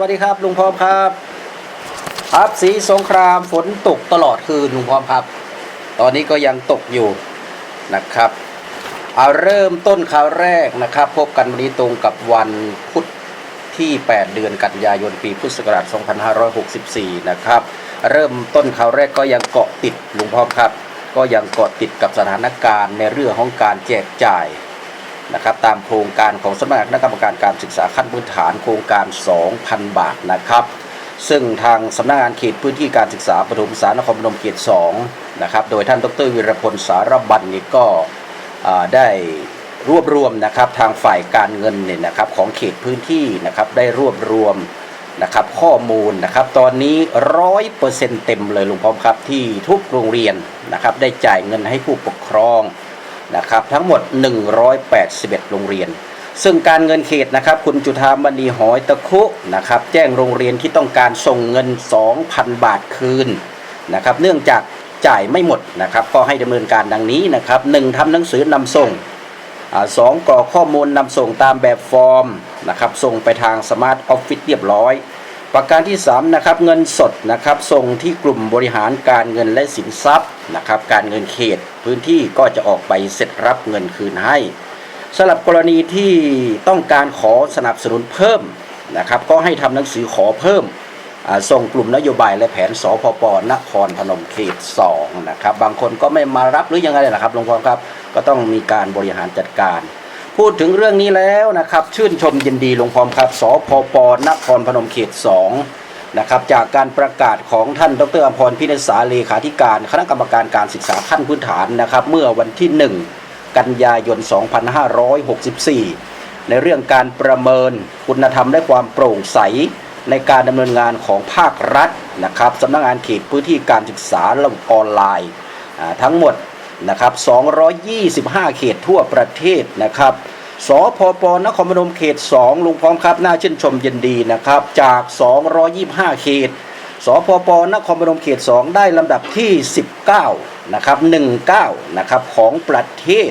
สวัสดีครับลุงพร้อมครับ ครับสีสงครามฝนตกตลอดคืนลุงพร้อมครับ ตอนนี้ก็ยังตกอยู่นะครับเอาเริ่มต้นข่าวแรกนะครับ พบกันวันนี้ตรงกับวันพุธที่ 8 เดือนกันยายนปีพุทธศักราช 2564 นะครับ เริ่มต้นข่าวแรกก็ยังเกาะติดลุงพร้อมครับ ก็ยังเกาะติดกับสถานการณ์ในเรื่องของการแจกจ่าย นะครับตามโครงการของสำนักงานคณะกรรมการการศึกษาขั้นพื้นฐานโครงการ 2,000 บาทนะครับ ซึ่งทางสำนักงานเขตพื้นที่การศึกษาปฐมศึกษานครพนมเขต2นะครับโดยท่านดรวิรพลสารบันนี่ก็ได้รวบรวมนะครับทางฝ่ายการเงินเนี่ยนะครับของเขตพื้นที่นะครับได้รวบรวมนะครับข้อมูลนะครับตอนนี้ร้อยเปอร์เซ็นต์เต็มเลยลุงพร้อมครับที่ทุกโรงเรียนนะครับได้จ่ายเงินให้ผู้ปกครอง นะครับทั้งหมด 181 โรงเรียน ซึ่งการเงินเขตนะครับคุณจุธามณีหอยตะคุนะครับแจ้งโรงเรียนที่ต้องการส่งเงิน 2,000 บาทคืนนะครับเนื่องจากจ่ายไม่หมดนะครับก็ให้ดำเนินการดังนี้นะครับหนึ่งทำหนังสือนำส่งอสองกรอกข้อมูลนำส่งตามแบบฟอร์มนะครับส่งไปทางสมาร์ทออฟฟิศเรียบร้อย ประการที่3นะครับเงินสดนะครับส่งที่กลุ่มบริหารการเงินและสินทรัพย์นะครับการเงินเขตพื้นที่ก็จะออกใบเสร็จรับเงินคืนให้สำหรับกรณีที่ต้องการขอสนับสนุนเพิ่มนะครับก็ให้ทำหนังสือขอเพิ่มส่งกลุ่มนโยบายและแผนสพปนครพนมเขต2นะครับบางคนก็ไม่มารับหรือยังไงนะครับหลวงพ่อครับ ก็ต้องมีการบริหารจัดการ พูดถึงเรื่องนี้แล้วนะครับ ชื่นชมยินดีหลวงพร้อมครับสพปนครพนมเขต2นะครับจากการประกาศของท่านดรอภรพินสาเลขาธิการ คณะกรรมการการศึกษาขั้นพื้นฐานนะครับ เมื่อวันที่ 1 กันยายน 2564 ในเรื่องการประเมินคุณธรรมและความโปร่งใสในการดำเนินงานของภาครัฐนะครับสำนักงานเขตพื้นที่การศึกษาระบบออนไลน์ทั้งหมด นะครับ225 เขตทั่วประเทศนะครับสพปนครพนมเขต 2 ลุงพร้อมครับน่าชื่นชมยินดีนะครับจาก 225 เขตสพปนครพนมเขต 2 ได้ลำดับที่ 19นะครับ19นะครับของประเทศ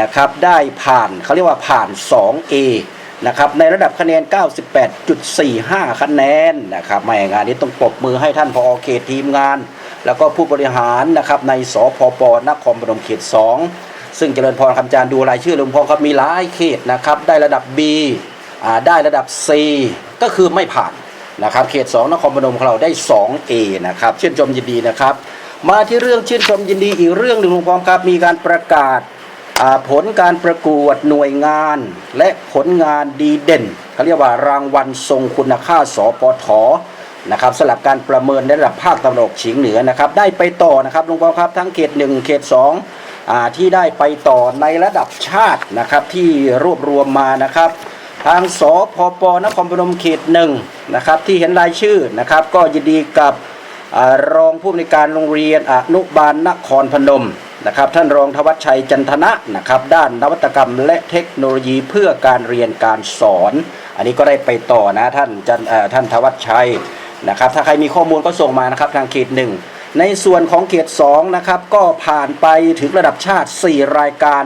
นะครับได้ผ่านเขาเรียกว่าผ่าน 2A นะครับในระดับคะแนน 98.45 คะแนนนะครับแหม่งานนี้ต้องปรบมือให้ท่านพอเขตทีมงาน แล้วก็ผู้บริหารนะครับในสพปนครพนมเขต2ซึ่งเจริญพรคำจานดูรายชื่อลุงพงครับมีหลายเขตนะครับได้ระดับ B อ่าได้ระดับ C ก็คือไม่ผ่านนะครับเขต 2 นครพนมของเราได้ 2A นะครับชื่นชมยินดีนะครับ มาที่เรื่องชื่นชมยินดีอีกเรื่องหนึ่งลุงพงครับมีการประกาศผลการประกวดหน่วยงาน และผลงานดีเด่นเขาเรียกว่ารางวัลทรงคุณค่าสปท นะครับสำหรับการประเมินในระดับภาคตะวันออกเฉียงเหนือนะครับ ได้ไปต่อนะครับลุงปอครับทั้งเขต 1 เขต2อ่าที่ได้ไปต่อในระดับชาตินะครับที่รวบรวมมานะครับ ทางสพปนครพนมเขตหนึ่งนะครับที่เห็นรายชื่อนะครับ ก็ยินดีกับอรองผู้อำนวยการโรงเรียนอนุบาลนครพนมนะครับท่านรองทวัชชัยจันทนะนะครับด้านนวัตกรรมและเทคโนโลยีเพื่อการเรียนการสอน อันนี้ก็ได้ไปต่อนะท่านจันท่านทวัชชัย นะครับถ้าใครมีข้อมูลก็ส่งมานะครับทางเขตหนึ่งในส่วนของเขต2นะครับก็ผ่านไปถึงระดับชาติ 4 รายการ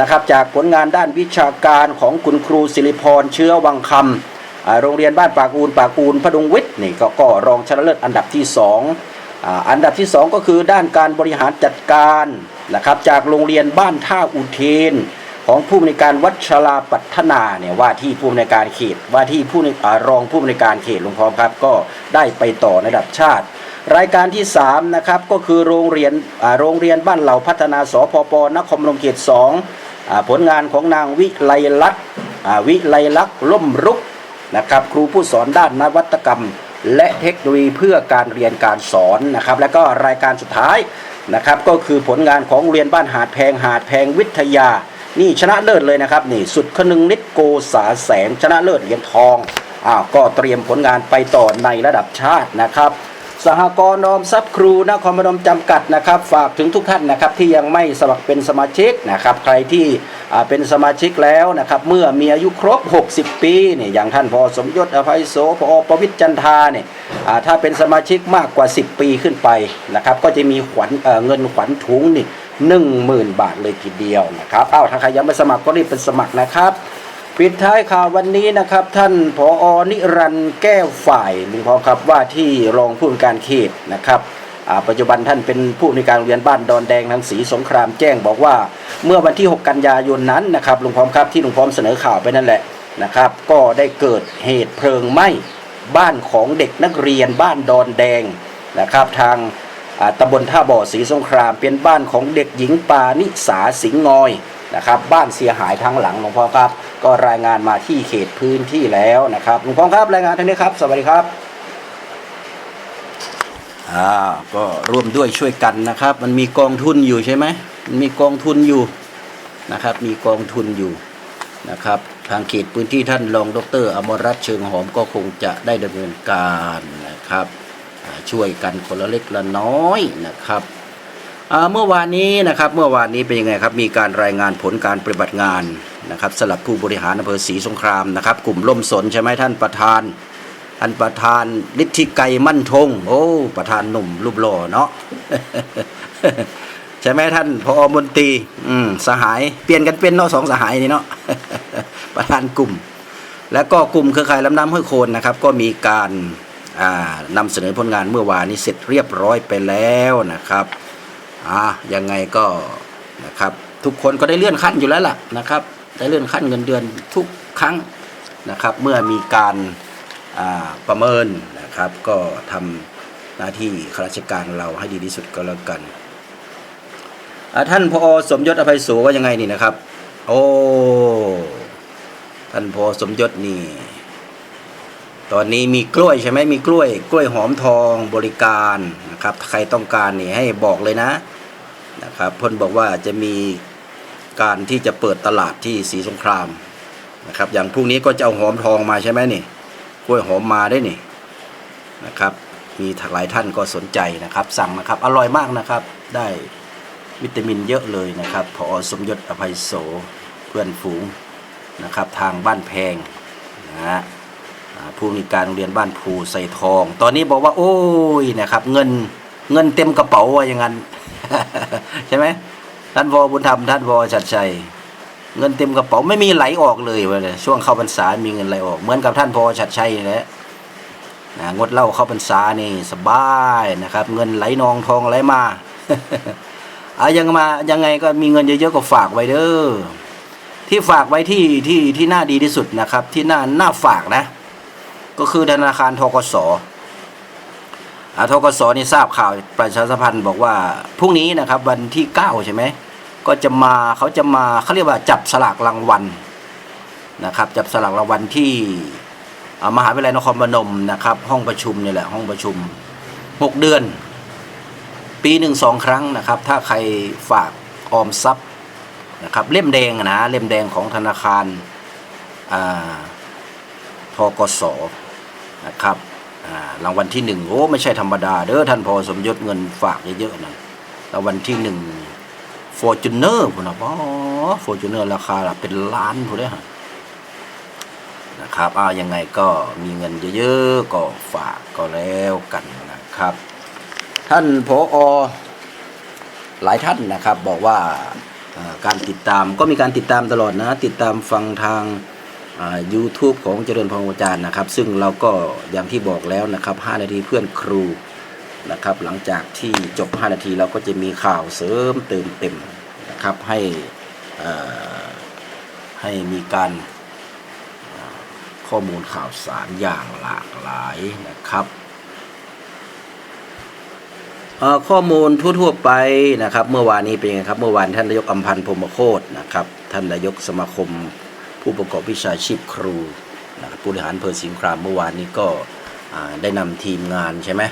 นะครับจากผลงานด้านวิชาการของคุณครูสิริพรเชื้อวังคำโรงเรียนบ้านปากอูนปากอูนพดุงวิทย์นี่ก็ก็รองชนะเลิศอันดับที่ 2ออันดับที่ 2 ก็คือด้านการบริหารจัดการนะครับจากโรงเรียนบ้านท่าอุเทน ของผู้อำนการวัชราปัฒนาเนี่ยว่าที่ผู้อำนการเขตว่าที่ผู้รองผู้อำนการเขตลุงพร้อมครับ ก็ได้ไปต่อในระดับชาติ รายการที่3นะครับก็คือโรงเรียนโรงเรียนบ้านเหล่าพัฒนาสพปนครพนมเขต2อผลงานของนางวิไลลักษ์วิไลลักษ์ล่มรุกนะครับครูผู้สอนด้านนวัตกรรม และเทคโนโลยีเพื่อการเรียนการสอนนะครับและก็รายการสุดท้ายนะครับก็คือผลงานของเรียนบ้านหาดแพงหาดแพงวิทยา นี่ชนะเลิศเลยนะครับ นี่สุดคนึงนิดโกษาแสงชนะเลิศเหรียญทองอ้าวก็เตรียมผลงานไปต่อในระดับชาตินะครับสหกรณ์ออมทรัพย์ครูนครพนมจำกัดนะครับ ฝากถึงทุกท่านนะครับที่ยังไม่สมัครเป็นสมาชิกนะครับ ใครที่อ่าเป็นสมาชิกแล้วนะครับ เมื่อมีอายุครบ 60 ปีเนี่ยอย่างท่านพอสมยศอภัยโสพอประวิทย์จันทาเนี่ยอ่าถ้าเป็นสมาชิกมากกว่า 10 ปีขึ้นไปนะครับ ก็จะมีขวัญเอ่อเงินขวัญถุงนี่หนึ่งหมื่นบาทเลยทีเดียวนะครับเอ้าถ้าใครยังไม่สมัครก็รีบเป็นสมัครนะครับปิดท้ายข่าววันนี้นะครับ ท่านผอนิรันต์แก้วฝ่ายลุงพอครับว่าที่รองผู้การเขตนะครับปัจจุบันท่านเป็นผู้ในการเรียนบ้านดอนแดงทางศรีสงครามแจ้งบอกว่า เมื่อวันที่ 6 กันยายนนั้นนะครับลุงพร้อมครับที่ลุงพร้อมเสนอข่าวไปนั่นแหละนะครับ ก็ได้เกิดเหตุเพลิงไหม้บ้านของเด็กนักเรียนบ้านดอนแดงนะครับ ทาง ตำบลท่าบ่อศรีสงครามเป็นบ้านของเด็กหญิงปานิสาสิงห์งอยนะครับบ้านเสียหายทั้งหลังหลวงพ่อครับ ก็รายงานมาที่เขตพื้นที่แล้วนะครับหลวงพ่อครับรายงานท่างนี้ครับ สวัสดีครับอ่าก็ร่วมด้วยช่วยกันนะครับ มันมีกองทุนอยู่ใช่ไหมมันมีกองทุนอยู่นะครับ มีกองทุนอยู่นะครับ ทางเขตพื้นที่ท่านรองดร อมรรัตน์เชิงหอมก็คงจะได้ดำเนินการนะครับ ช่วยกันคนละเล็กละน้อยนะครับเมื่อวานนี้นะครับเมื่อวานนี้เป็นยังไงครับมีการรายงานผลการปฏิบัติงานนะครับสำหรับผู้บริหารอำเภอศรีสงครามนะครับ กลุ่มล่มสนใช่ไหมท่านประธานท่านประธานฤทธิไกรมั่นทง โอ้ประธานหนุ่มรูปหล่อเนาะใช่ไหมท่านพอมนตรีอืมสหายเปลี่ยนกันเป็นเนาะสองสหายนี่เนาะประธานกลุ่ม แล้วก็กลุ่มเครือข่ายลำน้ำห้วยโคนนะครับ ก็มีการ นำเสนอผลงานเมื่อวานนี้เสร็จเรียบร้อยไปแล้วนะครับอ่ายังไงก็นะครับทุกคนก็ได้เลื่อนขั้นอยู่แล้วล่ะนะครับได้เลื่อนขั้นเงินเดือนทุกครั้งนะครับ เมื่อมีการาประเมินนะครับก็ทำหน้าที่ข้าราชการเราให้ดีที่สุดก็แล้วกันท่านพอสมยศอภัยโสว่ายังไงนี่นะครับ โอ้ท่านพอสมยศนี่ ตอนนี้มีกล้วยใช่ไหมมีกล้วย กล้วยหอมทองบริการนะครับใครต้องการนี่ให้บอกเลยนะนะครับเพ่นบอกว่าจะมีการที่จะเปิดตลาดที่ศรีสงครามนะครับอย่างพรุ่งนี้ก็จะเอาหอมทองมาใช่ไหมนี่กล้วยหอมมาได้นี่นะครับมีหลายท่านก็สนใจนะครับ สั่งนะครับอร่อยมากนะครับได้วิตามินเยอะเลยนะครับพอสมยศอภัยโสเพื่อนฝูงนะครับทางบ้านแพงนะฮะ ผู้มีการโรงเรียนบ้านภูใส่ทอง ตอนนี้บอกว่า โอ้ยนะครับ เงินเงินเต็มกระเป๋าว่าอย่างนั้นใช่ไหมท่านวอบุญธรรมท่านวอชัดชัยเงินเต็มกระเป๋าไม่มีไหลออกเลยเลยช่วงเข้าพรรษามีเงินไหลออก เหมือนกับท่านพอชัดชัยนี่แหละงดเหล้าเข้าพรรษานี่สบายนะครับ เงินไหลนองทองไหลมาอายังมายังไงก็มีเงินเยอะๆก็ฝากไว้เด้อที่ฝากไว้ที่ที่ที่น่าดีที่สุดนะครับ ที่น่าน่าฝากนะ ก็คือธนาคารทกสอ่าทกสนี่ทราบข่าวประชาสัมพันธ์บอกว่าพรุ่งนี้นะครับวันที่ 9 ใช่ไหมก็จะมาเขาจะมาเขาเรียกว่าจับสลากรางวัลนะครับ จับสลากรางวัลที่มหาวิทยาลัยนครพนมนะครับ ห้องประชุมนี่แหละห้องประชุม 6 เดือน ปีหนึ่งสองครั้งนะครับ ถ้าใครฝากออมทรัพย์นะครับเล่มแดงนะเล่มแดงของธนาคารทกส นะครับรางวัลที่หนึ่งโอ้ไม่ใช่ธรรมดา เด้อท่านพอสมยศเงินฝากเยอะๆนะรางวัลที่หนึ่งฟอร์จูเนอร์พุ่นนะอ๋อฟอร์จูเนอร์ราคาเป็นล้านพุ่นเด้อนะครับอ้ายังไงก็มีเงินเยอะๆก็ฝากก็แล้วกันนะครับ ท่านพออหลายท่านนะครับบอกว่าการติดตามก็มีการติดตามตลอดนะ ติดตามฟังทาง ยูทูบของเจริญพงศ์อาจารย์นะครับ ซึ่งเราก็อย่างที่บอกแล้วนะครับ 5 นาทีเพื่อนครูนะครับ หลังจากที่จบ 5 นาทีเราก็จะมีข่าวเสริมเติมเต็มนะครับให้ให้มีการข้อมูลข่าวสารอย่างหลากหลายนะครับข้อมูลทั่วๆไปนะครับ เมื่อวานนี้เป็นยังไงครับ เมื่อวานท่านนายกอัมพันธ์พรมโคตนะครับ ท่านนายกสมาคม ผู้ประกอบวิชาชีพครูนะครับผู้บริหารอำเภอสิงครามเมื่อวานนี้ก็ได้นำทีมงานใช่ไหม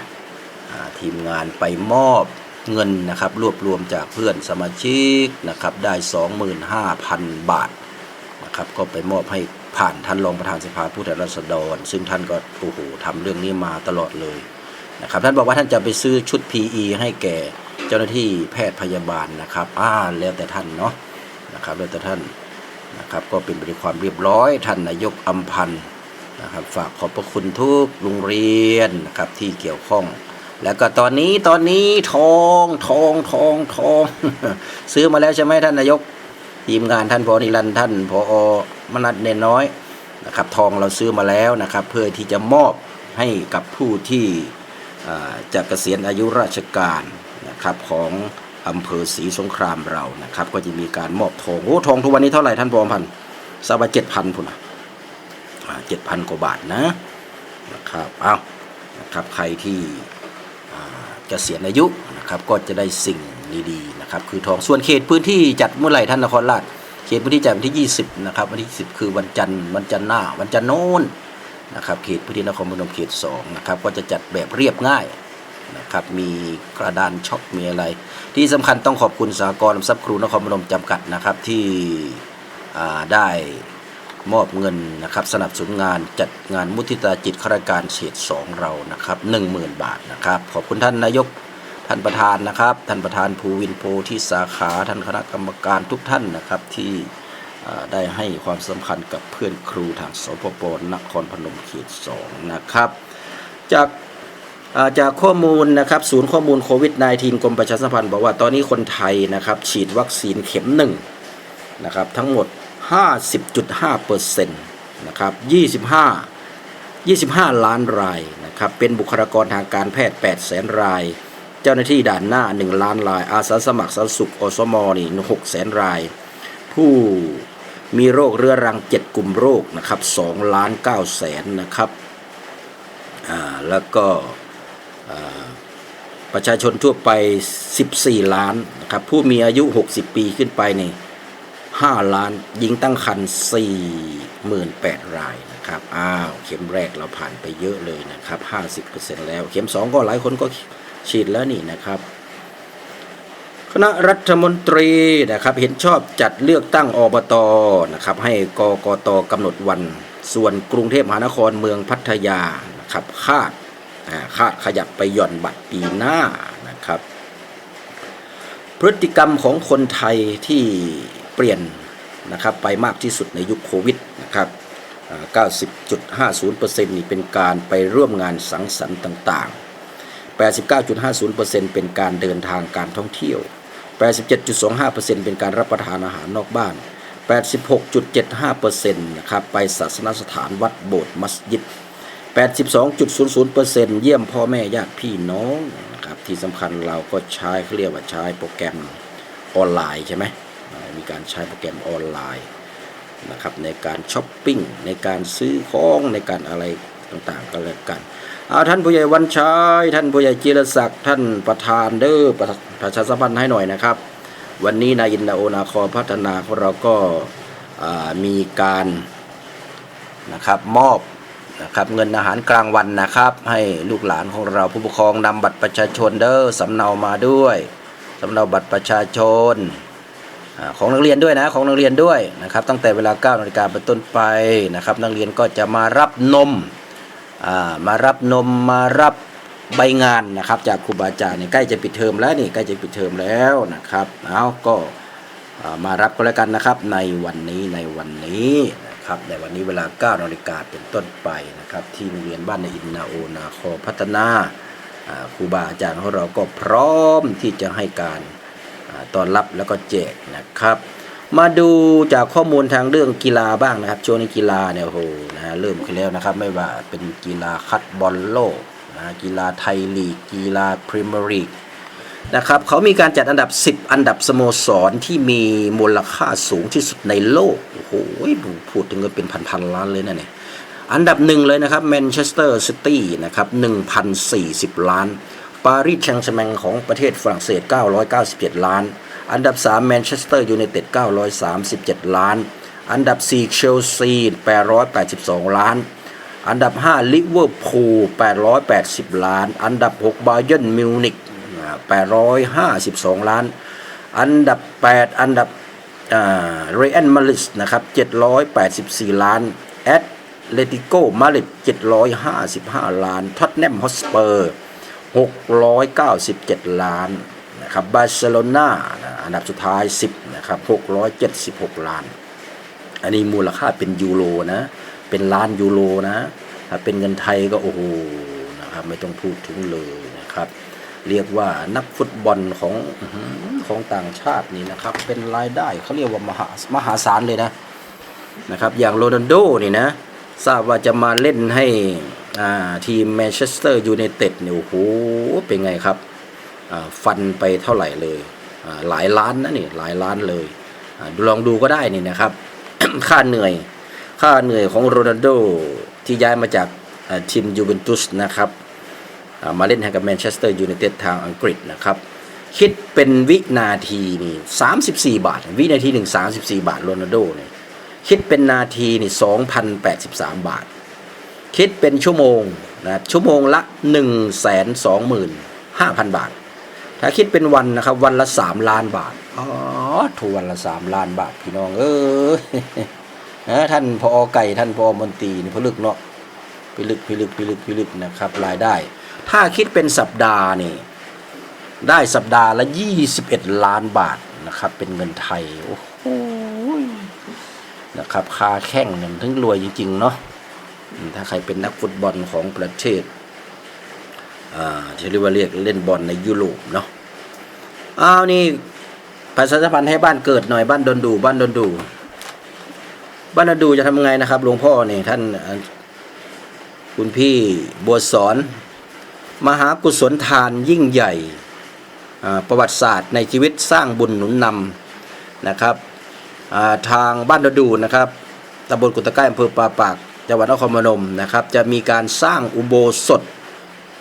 ทีมงานไปมอบเงินนะครับรวบรวมจากเพื่อนสมาชิกนะครับได้ 25,000 บาทนะครับก็ไปมอบให้ผ่านท่านรองประธานสภาผู้แทนราษฎร ซึ่งท่านก็โอ้โหทำเรื่องนี้มาตลอดเลยนะครับท่านบอกว่าท่านจะไปซื้อชุด PE ให้แก่เจ้าหน้าที่แพทย์พยาบาลนะครับอ่าแล้วแต่ท่านเนาะนะครับแล้วแต่ท่าน นะครับก็เป็นไปด้วยความเรียบร้อยท่านนายกอัมพันธ์นะครับฝากขอบพระคุณทุกโรงเรียนนะครับที่เกี่ยวข้อง แล้วก็ตอนนี้ตอนนี้ทองทองทองทอง ซื้อมาแล้วใช่ไหมท่านนายกทีมงานท่านพอนิรันท่านพอมนัดเนนน้อยนะครับทองเราซื้อมาแล้วนะครับ เพื่อที่จะมอบให้กับผู้ที่จะเกษียณอายุราชการนะครับของ อำเภอศรีสงครามเรานะครับ ก็จะมีการมอบทองโอ้ทองทุกวันนี้เท่าไหร่ท่านพอพันธ์ทราบาเจ็ดพันพุ่นนะเจ็ดพันกว่าบาทนะนะครับเอานะครับใครที่อ่าเกษียอายุนะครับก็จะได้สิ่งดีๆนะครับคือทองส่วนเขตพื้นที่จัดเมื่อไหร่ท่านนครราชเขตพื้นที่จัดวันที่ 20นะครับวันที่10คือวันจันทร์วันจันทร์หน้าวันจันทร์โน้นนะครับเขตพื้นที่นครพนมเขต2นะครับก็จะจัดแบบเรียบง่าย นะครับมีกระดานช็อปมีอะไร ที่สำคัญต้องขอบคุณสหกรณ์ทรัพย์ครูนครพนมจำกัดนะครับที่ได้มอบเงินนะครับสนับสนุนงานจัดงานมุทิตาจิตข้าราชการเขตสองเรานะครับ10,000 บาทนะครับขอบคุณท่านนายกท่านประธานนะครับ ท่านประธานภูวินโพที่สาขาท่านคณะกรรมการทุกท่านนะครับที่ได้ให้ความสำคัญกับเพื่อนครูทางสปปนครพนมเขตสองนะครับ จาก จากข้อมูลนะครับศูนย์ข้อมูลโควิด -19 กรมประชาสัมพันธ์บอกว่าตอนนี้คนไทยนะครับฉีดวัคซีนเข็มหนึ่งนะครับทั้งหมด 50.5เปอร์เซ็นต์นะครับ25 25 ล้านรายนะครับเป็นบุคลากรทางการแพทย์ 8 แสนราย เจ้าหน้าที่ด่านหน้า 1 ล้านราย อาสาสมัครสาธารณสุขอสมนี่6แสนราย ผู้มีโรคเรื้อรัง 7 กลุ่มโรคนะครับ2ล้าน9แสนนะครับ อ่า แล้วก็ ประชาชนทั่วไป 14 ล้านนะครับผู้มีอายุ 60 ปีขึ้นไปใน5ล้านหญิงตั้งครรภ์48,000รายนะครับอ้าวเข็มแรกเราผ่านไปเยอะเลยนะครับ 50%แล้ว เข็ม 2 ก็หลายคนก็ฉีดแล้วนี่นะครับคณะรัฐมนตรีนะครับเห็นชอบจัดเลือกตั้งอบตนะครับให้กกตกำหนดวัน ส่วนกรุงเทพมหานครเมืองพัทยานะครับคาด คาดขยับไปหย่อนบัตรปีหน้านะครับ พฤติกรรมของคนไทยที่เปลี่ยนนะครับไปมากที่สุดในยุคโควิดนะครับ90.50%นี่เป็นการไปร่วมงานสังสรรค์ต่างๆ 89.50%เป็นการเดินทางการท่องเที่ยว 87.25%เป็นการรับประทานอาหารนอกบ้าน 86.75%นะครับไปศาสนสถานวัดโบสถ์มัสยิด 82.00%เยี่ยมพ่อแม่ญาติพี่น้องนะครับที่สำคัญเราก็ใช้เขาเรียกว่าใช้โปรแกรมออนไลน์ใช่ไหมมีการใช้โปรแกรมออนไลน์นะครับในการช้อปปิ้งในการซื้อของในการอะไรต่างๆก็แล้วกันเอาท่านผู้ใหญ่วันชัยท่านผู้ใหญ่จิรศักดิ์ท่านประธานเด้อประประชาสัมพันธ์ให้หน่อยนะครับ วันนี้นายอินนาโอนาคอพัฒนาของเราก็ามีการนะครับมอบ นะครับเงินอาหารกลางวันนะครับ ให้ลูกหลานของเราผู้ปกครองนำบัตรประชาชนเด้อสำเนามาด้วยสำเนาบัตรประชาชนของนักเรียนด้วยนะของนักเรียนด้วยนะครับ ตั้งแต่เวลา9นาฬิกาเป็นต้นไปนะครับ นักเรียนก็จะมารับนมมารับนมมารับใบงานนะครับ จากครูบาอาจารย์นี่ใกล้จะปิดเทอมแล้วนี่ใกล้จะปิดเทอมแล้วนะครับเอาก็มารับก็แล้วกันนะครับในวันนี้ในวันนี้ นะครับในวันนี้เวลา 9นาฬิกาเป็นต้นไปนะครับ ที่โรงเรียนบ้านในอินนาโอนาคอพัฒนาครูบาอาจารย์ของเราก็พร้อมที่จะให้การต้อนรับแล้วก็แจกนะครับ มาดูจากข้อมูลทางเรื่องกีฬาบ้างนะครับ ช่วงนี้กีฬาเนี่ยโอ้โหนะฮะเริ่มขึ้นแล้วนะครับ ไม่ว่าเป็นกีฬาคัดบอลโลกนะฮะกีฬาไทยลีก กีฬาพรีเมียร์ลีก นะครับเขามีการจัดอันดับ 10 อันดับสโมสรที่มีมูลค่าสูงที่สุดในโลก โอ้โหพูดถึงเงินเป็นพันๆล้านเลยนะเนี่ย อันดับหนึ่งเลยนะครับแมนเชสเตอร์ซิตี้นะครับ1,040 ล้าน ปารีสแชงต์แมงของประเทศฝรั่งเศส 997 ล้าน อันดับ 3 แมนเชสเตอร์ยูไนเต็ด 937 ล้าน อันดับ 4 เชลซี 882 ล้านอันดับ 5 ลิเวอร์พูล 880 ล้าน อันดับ 6 บาเยิร์นมิวนิก 852 ล้าน อันดับ 8 อันดับเรอันมาริสนะครับ 784 ล้าน แอตเลติโกมาริด755 ล้าน ท็อตแนมฮอสเปอร์ 697 ล้านนะครับ บาร์เซโลนาอันดับสุดท้าย 10 นะครับ 676 ล้าน อันนี้มูลค่าเป็นยูโรนะ เป็นล้านยูโรนะ ถ้าเป็นเงินไทยก็โอ้โห นะครับ ไม่ต้องพูดถึงเลยนะครับ เรียกว่านักฟุตบอลของของต่างชาตินี่นะครับ เป็นรายได้เขาเรียกว่ามหามหาศาลเลยนะนะครับ อย่างโรนัลโดนี่นะ ทราบว่าจะมาเล่นให้ทีมแมนเชสเตอร์ยูไนเต็ดเนี่ยโอ้โหเป็นไงครับฟันไปเท่าไหร่เลยหลายล้านนะนี่หลายล้านเลยลองดูก็ได้นี่นะครับ ค่าเหนื่อย ค่าเหนื่อยของโรนัลโดที่ย้ายมาจากทีมยูเวนตุสนะครับ มาเล่นให้กับแมนเชสเตอร์ยูไนเต็ดทางอังกฤษนะครับ คิดเป็นวินาทีนี่ 34 บาท วินาทีหนึ่ง34 บาทโรนัลโดเนี่ยคิดเป็นนาทีนี่2,083 บาท คิดเป็นชั่วโมงนะครับชั่วโมงละ 125,000 บาท ถ้าคิดเป็นวันนะครับ วันละ 3 ล้านบาทอ๋อถูกวันละ 3 ล้านบาท พี่น้องเออเออท่านพอไก่ท่านพอมนตรีนี่พลึกเนาะพิลึกพิลึกพิลึกพิลึกนะครับรายได้ ถ้าคิดเป็นสัปดาห์นี่ได้สัปดาห์ละ 21 ล้านบาทนะครับ เป็นเงินไทย โอ้โหนะครับคาแข้งเนี่ยมันถึงรวยจริง ๆ เนาะถ้าใครเป็นนักฟุตบอลของประเทศอ่าที่เรียกว่าเรียกเล่นบอลในยุโรปเนาะอ้าวนี่ประชาสัมพันธ์ให้บ้านเกิดหน่อยบ้านดนดู บ้านดนดู บ้านดนดูจะทำไงนะครับหลวงพ่อเนี่ยท่านคุณพี่บัวสอน มหากุศลทานยิ่งใหญ่ประวัติศาสตร์ในชีวิตสร้างบุญหนุนนำนะครับทางบ้านดดูนะครับตำบลกุตตะไก้อำเภอปาปากจังหวัดนครพนมนะครับ จะมีการสร้างอุโบสถ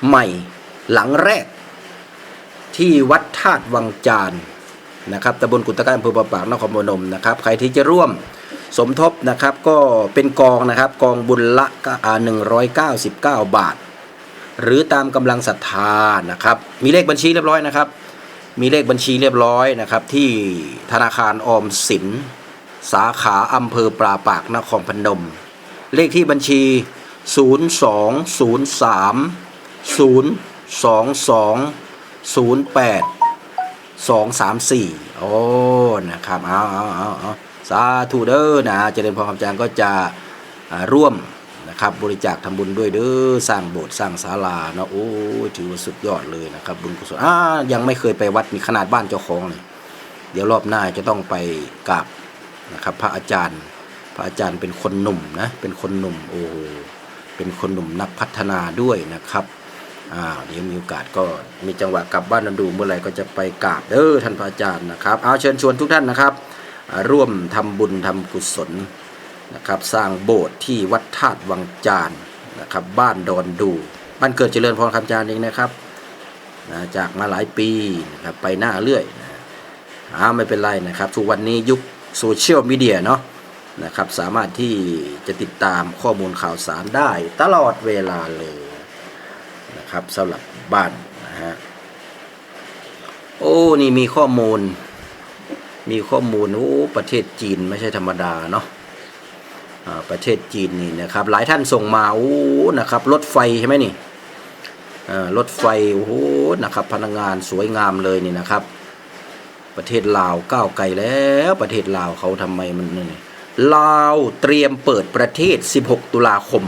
ใหม่หลังแรก ที่วัดธาตุวังจานนะครับตำบลกุตตะไก้อำเภอปาปากนครพนมนะครับ ใครที่จะร่วมสมทบนะครับก็เป็นกองนะครับกองบุญละก็อ่า199บาท หรือตามกำลังศรัทธานะครับ มีเลขบัญชีเรียบร้อยนะครับ มีเลขบัญชีเรียบร้อยนะครับ ที่ธนาคารออมสิน สาขาอำเภอปราปากนครพนม เลขที่บัญชี 0203 022 08 234 โอ้ นะครับ เอาเอาเอาเอาสาธุเด้อนะ เจริญพรคำจางก็จะร่วม นะครับ บริจาคทำบุญด้วยเด้อสร้างโบสถ์สร้างศาลาเนาะโอ้ถือว่าสุดยอดเลยนะครับ บุญกุศลอ่ายังไม่เคยไปวัดนี่ขนาดบ้านเจ้าของเลยเดี๋ยวรอบหน้าจะต้องไปกราบนะครับ พระอาจารย์ พระอาจารย์เป็นคนหนุ่มนะเป็นคนหนุ่มโอ้โหเป็นคนหนุ่มนักพัฒนาด้วยนะครับอ่าเดี๋ยวมีโอกาสก็มีจังหวะกลับบ้านนันดูเมื่อไหร่ก็จะไปกราบเด้อท่านพระอาจารย์นะครับเอาเชิญชวนทุกท่านนะครับ ร่วมทำบุญทำกุศล นะครับสร้างโบสถ์ที่วัดธาตุวังจานนะครับบ้านดอนดู บ้านเกิดเจริญพรคำจานเองนะครับนะจากมาหลายปีนะครับไปหน้าเรื่อยนะอ้าไม่เป็นไรนะครับทุกวันนี้ยุคโซเชียลมีเดียเนาะนะครับสามารถที่จะติดตามข้อมูลข่าวสารได้ตลอดเวลาเลยนะครับสำหรับบ้านนะฮะโอ้นี่มีข้อมูล มีข้อมูลโอ้ประเทศจีนไม่ใช่ธรรมดาเนาะ ประเทศจีนนี่นะครับ หลายท่านส่งมาโอ้นะครับรถไฟใช่ไหมนี่รถไฟโอ้โหนะครับพนักงานสวยงามเลยนี่นะครับ ประเทศลาวก้าวไกลแล้วประเทศลาวเขาทำไมมันนี่ลาวเตรียมเปิดประเทศ 16 ตุลาคม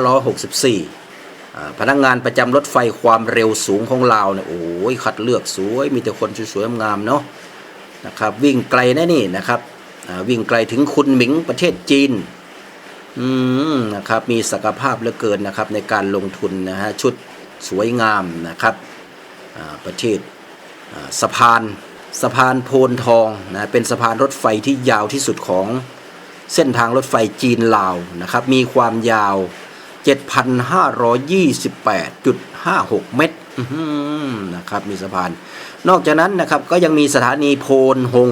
2564 พนักงานประจำรถไฟความเร็วสูงของเราเนี่ยโอ้ยคัดเลือกสวย มีแต่คนสวยๆงามเนาะนะครับ วิ่งไกลนะนี่นะครับ วิ่งไกลถึงคุนหมิงประเทศจีนอืมนะครับมีศักยภาพเหลือเกินนะครับในการลงทุนนะฮะชุดสวยงามนะครับประเทศสะพานสะพานโพนทองนะเป็นสะพานรถไฟที่ยาวที่สุดของเส้นทางรถไฟจีนลาวนะครับมีความยาว 7,528.56 เมตรอื้อหือนะครับมีสะพาน นอกจากนั้นนะครับก็ยังมีสถานีโพนหง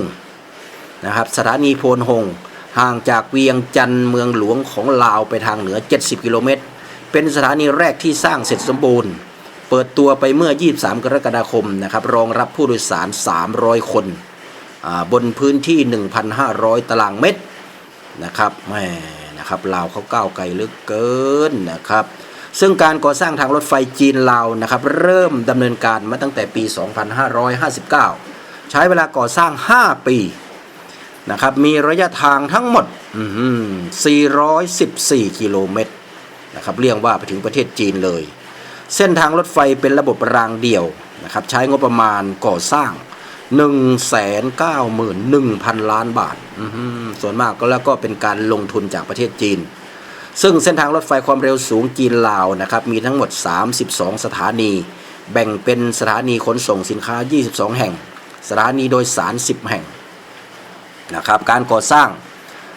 นะครับสถานีโพนหง ห่างจากเวียงจันทร์เมืองหลวงของลาวไปทางเหนือ 70 กิโลเมตร เป็นสถานีแรกที่สร้างเสร็จสมบูรณ์ เปิดตัวไปเมื่อ 23 กรกฎาคมนะครับรองรับผู้โดยสาร 300 คนอ่าบนพื้นที่ 1,500 ตารางเมตรนะครับแหม่นะครับลาวเขาก้าวไกลเหลือเกินนะครับซึ่งการก่อสร้างทางรถไฟจีนลาวนะครับเริ่มดำเนินการมาตั้งแต่ปี 2559 ใช้เวลาก่อสร้าง 5 ปี นะครับ มีระยะทางทั้งหมด 414 กิโลเมตรนะครับเรียกว่าไปถึงประเทศจีนเลย เส้นทางรถไฟเป็นระบบรางเดี่ยวนะครับใช้งบประมาณก่อสร้าง 191,000 ล้านบาท ส่วนมากก็แล้วก็เป็นการลงทุนจากประเทศจีน ซึ่งเส้นทางรถไฟความเร็วสูงจีนลาวนะครับมีทั้งหมด 32 สถานี แบ่งเป็นสถานีขนส่งสินค้า 22 แห่ง สถานีโดยสาร 10 แห่ง นะครับการก่อสร้าง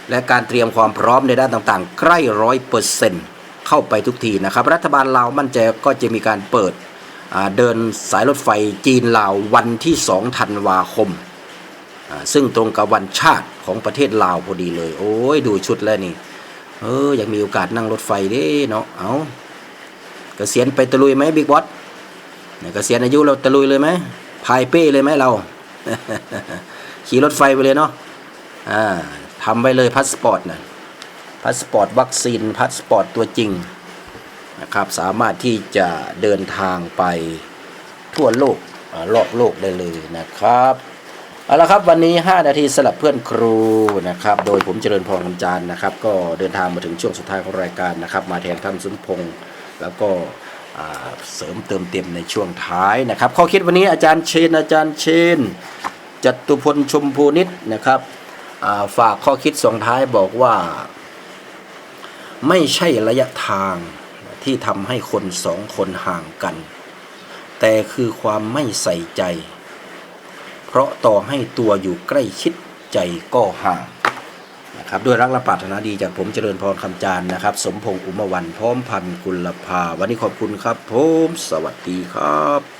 และการเตรียมความพร้อมในด้านต่างๆ ใกล้ร้อยเปอร์เซ็นต์เข้าไปทุกทีนะครับ รัฐบาลลาวมั่นใจก็จะมีการเปิดเดินสายรถไฟจีนลาววันที่2ธันวาคม ซึ่งตรงกับวันชาติของประเทศลาวพอดีเลย โอ้ยดูชุดแล้วนี่ เอออยากมีโอกาสนั่งรถไฟเด้เนาะเอาเกษียณไปตะลุยไหมบิ๊กบอสเนี่ยเกษียณอายุเราตะลุยเลยไหมพายเป้เลยไหมเรา ขี่รถไฟไปเลยเนาะ อ่าทำไปเลยพาสปอร์ตนะพาสปอร์ตวัคซีนพาสปอร์ตตัวจริงนะครับสามารถที่จะเดินทางไปทั่วโลกรอบโลกได้เลยนะครับเอาละครับวันนี้ 5 นาทีสลับเพื่อนครูนะครับโดยผมเจริญพรคำจานนะครับ ก็เดินทางมาถึงช่วงสุดท้ายของรายการนะครับ มาแทนท่านสมพงศ์แล้วก็เสริมเติมเต็มในช่วงท้ายนะครับข้อคิดวันนี้อาจารย์เชนอาจารย์เชนจตุพลชมพูนิตนะครับ ฝากข้อคิดส่งท้ายบอกว่า ไม่ใช่ระยะทางที่ทำให้คนสองคนห่างกัน แต่คือความไม่ใส่ใจ เพราะต่อให้ตัวอยู่ใกล้ชิดใจก็ห่างนะครับด้วยรักและปรารถนาดีจากผมเจริญพรคำจานนะครับ สมพงษ์อุมวันพร้อมพันธ์กุลภา วันนี้ขอบคุณครับผม สวัสดีครับ